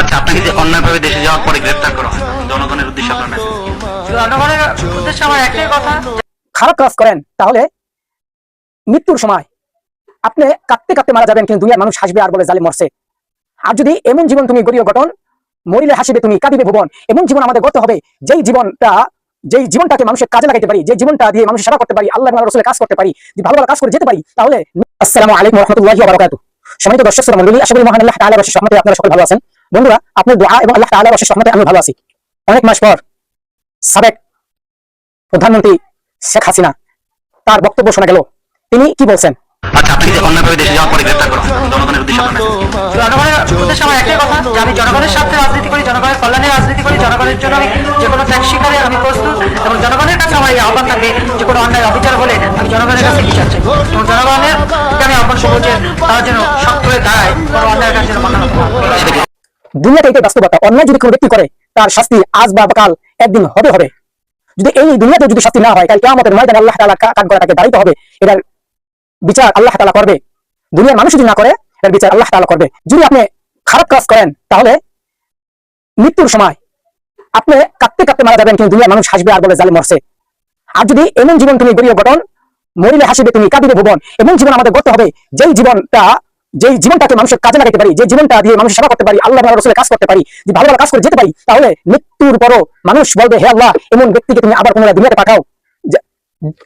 আচ্ছা আপনাকে যে অন্যায়ভাবে দেশে যাওয়ার পরে গ্রেফতার করা হয় জনগণের উদ্দেশ্যে আপনার কি? জনগণের উদ্দেশ্যে আমার একটাই কথা। খারাপ কাজ করেন তাহলে মৃত্যুর সময় আপনি কাঁদতে কাঁদতে মারা যাবেন কিন্তু দুনিয়ার মানুষ হাসবে আর বলে জালে মরছে। আর যদি এমন জীবন তুমি গড়িয়ে গঠন মরিলে হাসিবে তুমি কাঁদিবে ভুবন। এমন জীবন আমাদের গড়তে হবে যেই জীবনটা যেই জীবনটাকে মানুষের কাজে লাগাইতে পারি যে জীবনটা দিয়ে মানুষের সেবা করতে পারি আল্লাহ রসুলের কাজ করতে পারি যদি ভালো ভালো কাজ করে যেতে পারি তাহলে আসসালামু আলাইকুম রহমতুল্লাহি বারাকাতু সম্মানিত দর্শক শ্রোতা মণ্ডলী আশা করি মহান আল্লাহ অশেষ রহমতে আপনারা সকলে ভালো আছেন। বন্ধুরা আপনার দোয়া এবং আল্লাহ তাআলার অশেষ রহমতে আমি ভালো আছি। অনেক মাস পর সাবেক প্রধানমন্ত্রী শেখ হাসিনা তার বক্তব্য শোনা গেল। তিনি কি বলছেন? আচ্ছা আপনাকে যে অন্যায়ভাবে দেশে যাওয়ার পরে গ্রেফতার করা জনগণের উদ্দেশ্যে জনগণের উদ্দেশ্যে আমার একটাই কথা যে আমি জনগণের স্বার্থে রাজনীতি করি জনগণের কল্যাণে রাজনীতি করি জনগণের জন্য আমি যে কোনো ত্যাগ স্বীকারে আমি প্রস্তুত এবং জনগণের কাছে আমার এই আহ্বান থাকবে যে কোনো অন্যায় অবিচার হলে আমি জনগণের কাছে বিচার চাই। এবং জনগণের আমি আহ্বান করব যে তারা যেন শক্ত হয়ে দাঁড়ায় কোনো অন্যায়ের কাছে যেন? দুনিয়াতে এটাই বাস্তবতা। অন্যায় যদি কোনো ব্যক্তি করে, তার শাস্তি আজ বা কাল একদিন হবে হবে। যদি এই দুনিয়াতে যদি শাস্তি না হয় কাল কেমন ময়দানে আল্লাহ তালা কাঠ করে তাকে দাঁড়িয়ে হবে। এটার বিচার আল্লাহ তালা করবে। দুনিয়ার মানুষ যদি না করে এর বিচার আল্লাহ তালা করবে। যদি আপনি খারাপ কাজ করেন, তাহলে মৃত্যুর সময় আপনি কাঁদতে কাঁদতে মারা যাবেন, কিন্তু দুনিয়ার মানুষ হাসবে আর বলে জালে মরছে। আর যদি এমন জীবন তুমি গড়িয়ে গঠন, মরিলে হাসিবে তুমি কাঁদিবে ভুবন। এমন জীবন আমাদের গড়তে হবে, যেই জীবনটা যেই জীবনটাকে মানুষের কাজে লাগাতে পারি, যে জীবনটা দিয়ে মানুষের সেবা করতে পারি, আল্লাহ রসুলের কাজ করতে পারি যে ভালো ভালো কাজ করে যেতে পারি, তাহলে মৃত্যুর পরও মানুষ বলবে, হে আল্লাহ, এমন ব্যক্তিকে তুমি আবার কোনো দুনিয়াতে পাঠাও।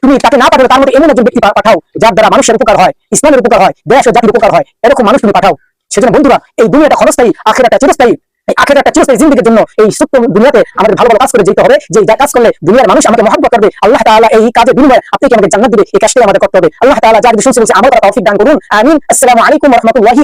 তুমি তাকে না পাঠাও তার মধ্যে এমন একজন ব্যক্তি পাঠাও, যার দ্বারা মানুষের উপকার হয়, ইসলামের উপকার হয়, দেশ ও জাতির উপকার হয়, এরকম মানুষ তুমি পাঠাও। সেজন্য বন্ধুরা, এই দুনিয়াটা ক্ষণস্থায়ী, আখেরাটা চিরস্থায়ী। এই একটা চিরস্থায়ী জিন্দিগির জন্য এই সুপ্ত দুনিয়াতে আমাদের ভালো ভালো কাজ করে যেতে হবে। যে যা কাজ করলে দুনিয়ার মানুষ আমাকে মহব্বত করবে, আল্লাহ তাআলা এই কাজে বিনিময়ে আপনি কি আমাকে জান্নাত দিবে? এই কাজটাই আমাদের করতে হবে। আল্লাহ তাআলা যা কিছু শুনছে আমার তৌফিক দান করুন। আমিন। আসসালামু আলাইকুম ওয়া রাহমাতুল্লাহি